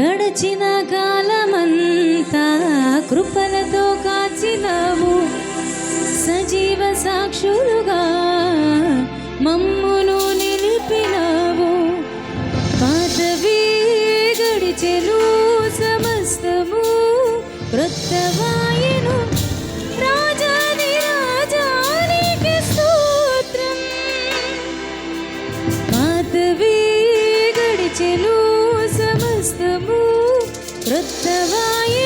గడచిన కాలమంతా కృపలతో కాచినావు. సజీవ సాక్షులుగా మమ్మును నిలిపినావు. పాతవి గడిచెను సమస్తము క్రొత్తవాయును വൃത്തവായു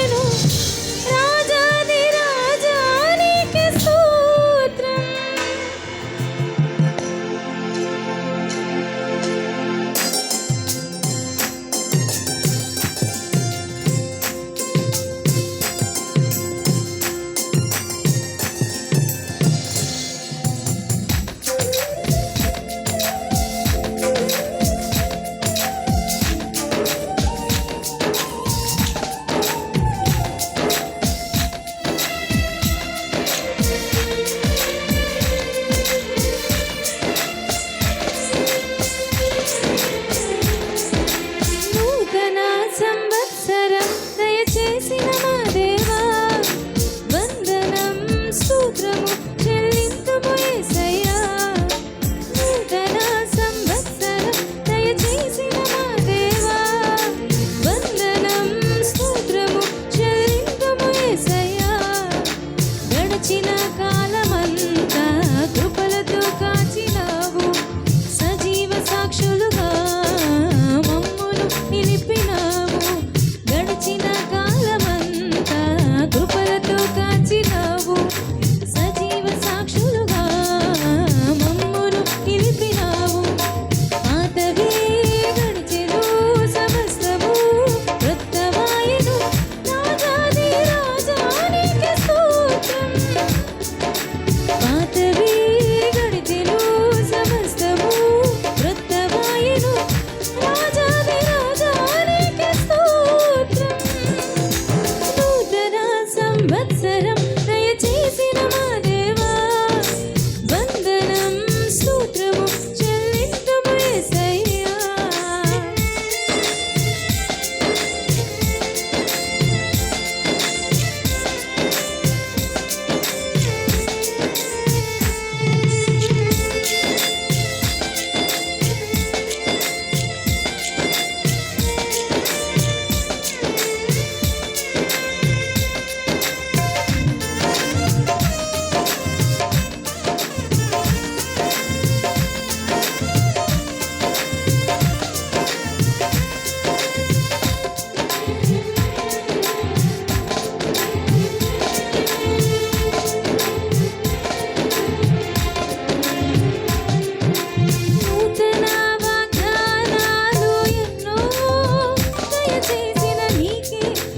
नीके